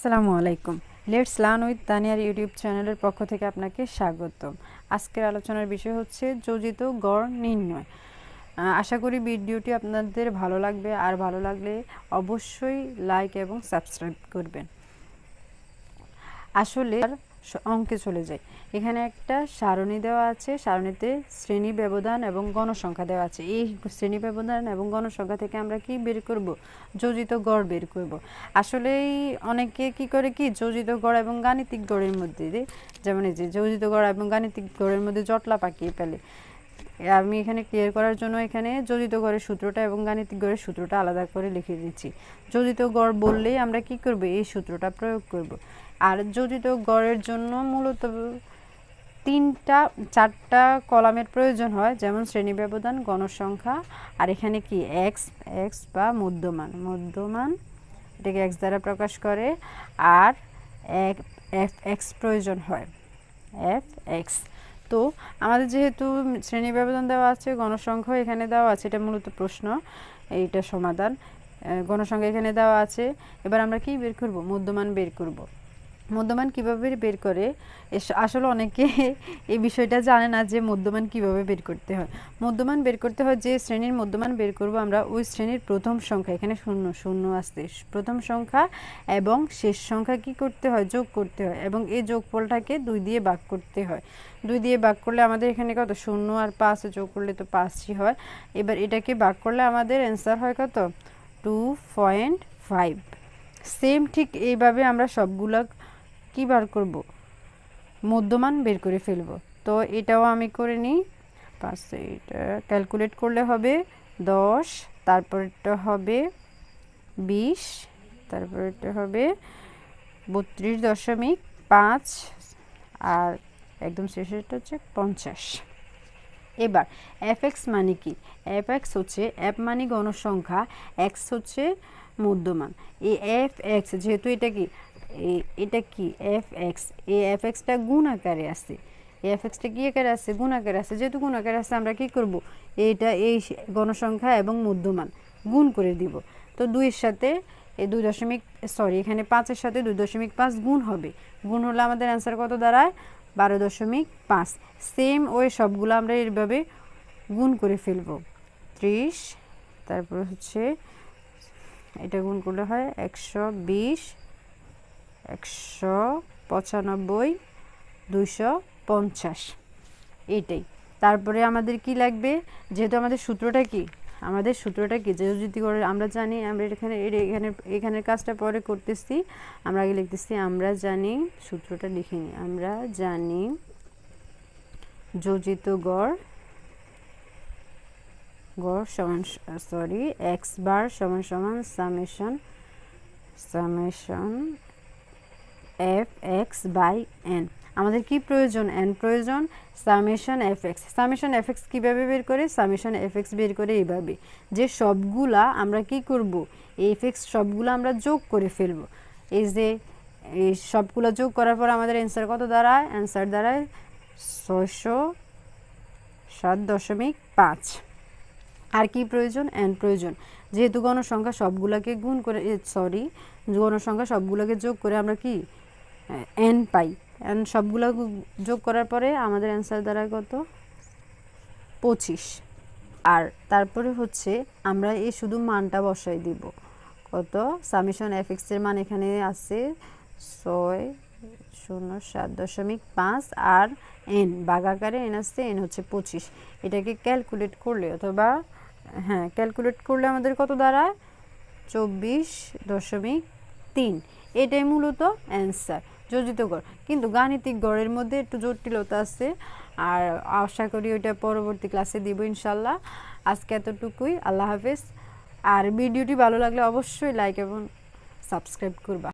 আসসালামু আলাইকুম। Let's learn with তানিয়ার ইউটিউব চ্যানেলের পক্ষ থেকে আপনাকে স্বাগত আজকের আলোচনার বিষয় হচ্ছে যোজিত গড় নির্ণয়। আশা করি ভিডিওটি আপনাদের ভালো লাগবে। আর ভালো লাগলে অবশ্যই লাইক এবং সাবস্ক্রাইব করবেন। আসলে অঙ্কে চলে যাই এখানে একটা সারণী দেওয়া আছে, সারণীতে শ্রেণি ব্যবধান এবং গণসংখ্যা দেওয়া আছে। এই শ্রেণি ব্যবধান এবং গণসংখ্যা থেকে আমরা কি বের করব? যোজিত গড় বের করব। আসলে অনেকে কি করে কি, যোজিত গড় এবং গাণিতিক গড়ের মধ্যে যেমন এই যে যোজিত গড় এবং গাণিতিক গড়ের মধ্যে জটলা পাকিয়ে ফেলে। আমি এখানে ক্লিয়ার করার জন্য এখানে যোজিত গড়ের সূত্রটা এবং গাণিতিক গড়ের সূত্রটা আলাদা করে লিখে দিচ্ছি। যোজিত গড় বললেই আমরা কি করব? এই সূত্রটা প্রয়োগ করব। আর যোজিত গড়ের জন্য মূলত তিনটা, চারটা কলামের প্রয়োজন হয়, যেমন শ্রেণি ব্যবধান, গণসংখ্যা, আর এখানে কি এক্স এক্স বা মধ্যমান মধ্যমান, এটাকে এক্স দ্বারা প্রকাশ করে, আর এফ এক্স প্রয়োজন হয় এফ এক্স তো আমাদের যেহেতু শ্রেণি ব্যবধান দেওয়া আছে, গণসংখ্যা এখানে দেওয়া আছে, এটা মূলত প্রশ্ন, এইটা সমাধান। গণসংখ্যা এখানে দেওয়া আছে। এবার আমরা কি বের করব? মধ্যমান বের করব। মধ্যমান কীভাবে বের করে? আসলে অনেকে এই বিষয়টা জানে না যে মধ্যমান কীভাবে বের করতে হয়। মধ্যমান বের করতে হয় যে শ্রেণির মধ্যমান বের করব আমরা ওই শ্রেণির প্রথম সংখ্যা, এখানে শূন্য শূন্য আসতে। প্রথম সংখ্যা এবং শেষ সংখ্যা কি করতে হয়? যোগ করতে হয় এবং এই যোগফলটাকে দুই দিয়ে ভাগ করতে হয়। দুই দিয়ে ভাগ করলে আমাদের এখানে কত? শূন্য আর পাঁচ যোগ করলে তো পাঁচই হয়। এবার এটাকে ভাগ করলে আমাদের অ্যান্সার হয় কত? টু পয়েন্ট ফাইভ সেম ঠিক এইভাবে আমরা সবগুলা কি বার করব? মধ্যমান বের করে ফেলব। তো এটাও আমি করে নিই। পাঁচ এটা ক্যালকুলেট করলে হবে দশ, তারপরটা হবে বিশ, তারপরটা হবে বত্রিশ দশমিক পাঁচ, আর একদম শেষেরটা হচ্ছে পঞ্চাশ। এবার এফ এক্স মানে কি? এফ এক্স হচ্ছে এফ মানে গণসংখ্যা এক্স হচ্ছে মধ্যমান এই এফ এক্স যেহেতু এটা কি? এটা কি? এফ এক্স এই এফ এক্সটা গুণ আকারে আছে। এফ এক্সটা কী আকারে আছে? গুণ আকারে আছে। যেহেতু গুণ আকারে আছে, আমরা কি করব? এইটা এই গণসংখ্যা এবং মধ্যমান গুণ করে দিব। তো দুইয়ের সাথে এই দুই দশমিক সরি এখানে পাঁচের সাথে দুই দশমিক পাঁচ গুণ হবে। গুণ হলে আমাদের অ্যান্সার কত দাঁড়ায়? বারো দশমিক পাঁচ। সেম ওই সবগুলো আমরা এইভাবে গুণ করে ফেলব। ত্রিশ, তারপর হচ্ছে, এটা গুণ করলে হয় একশো বিশ। একশো পঁচানব্বই, দুইশো পঞ্চাশ। এইটাই। তারপরে আমাদের কি লাগবে? যেহেতু আমাদের সূত্রটা কি? আমাদের সূত্রটা কি? যে যদি করে আমরা জানি, আমরা এখানে এখানে, এখানের কাজটা পরে করতেছি, আমরা আগে লিখতেছি, আমরা জানি, সূত্রটা লিখে নিই আমরা জানি যোজিত গড় গড় সমান সরি এক্স বার সমান সমান summation summation F X by N আমাদের কি প্রয়োজন? এন প্রয়োজন summation F X summation F X কীভাবে বের করে? সামেশন এফ এক্স বের করে এইভাবে। যে সবগুলা আমরা কি করব? এফ এক্স সবগুলো আমরা যোগ করে ফেলব। এই যে, এই সবগুলো যোগ করার পর আমাদের অ্যান্সার কত দাঁড়ায়? অ্যান্সার দাঁড়ায় ছয়শো সাত দশমিক পাঁচ। আর কি প্রয়োজন? এন প্রয়োজন। যেহেতু গণসংখ্যা সবগুলোকে গুণ করে সরি গণসংখ্যা সবগুলোকে যোগ করে আমরা কি এন পাই। এন সবগুলো যোগ করার পরে আমাদের অ্যান্সার দাঁড়ায় কত? পঁচিশ। আর তারপরে হচ্ছে আমরা এই শুধু মানটা বসাই দিব। কত? সামিশন এফ এর মান এখানে আছে ছয়, শূন্য, সাত দশমিক পাঁচ আর এন বাগাকারে এন আসছে এন হচ্ছে পঁচিশ। এটাকে ক্যালকুলেট করলে অথবা হ্যাঁ ক্যালকুলেট করলে আমাদের কত দাঁড়ায়? চব্বিশ দশমিক তিন। এটাই মূলত অ্যান্সার যোজিত গড়। কিন্তু গাণিতিক গড়ের মধ্যে একটু জটিলতা আছে আর আশা করি ওইটা পরবর্তী ক্লাসে দিব ইনশাল্লাহ। আজকে এতটুকুই, আল্লাহ হাফেজ। আর ভিডিওটি ভালো লাগলে অবশ্যই লাইক এবং সাবস্ক্রাইব করবা।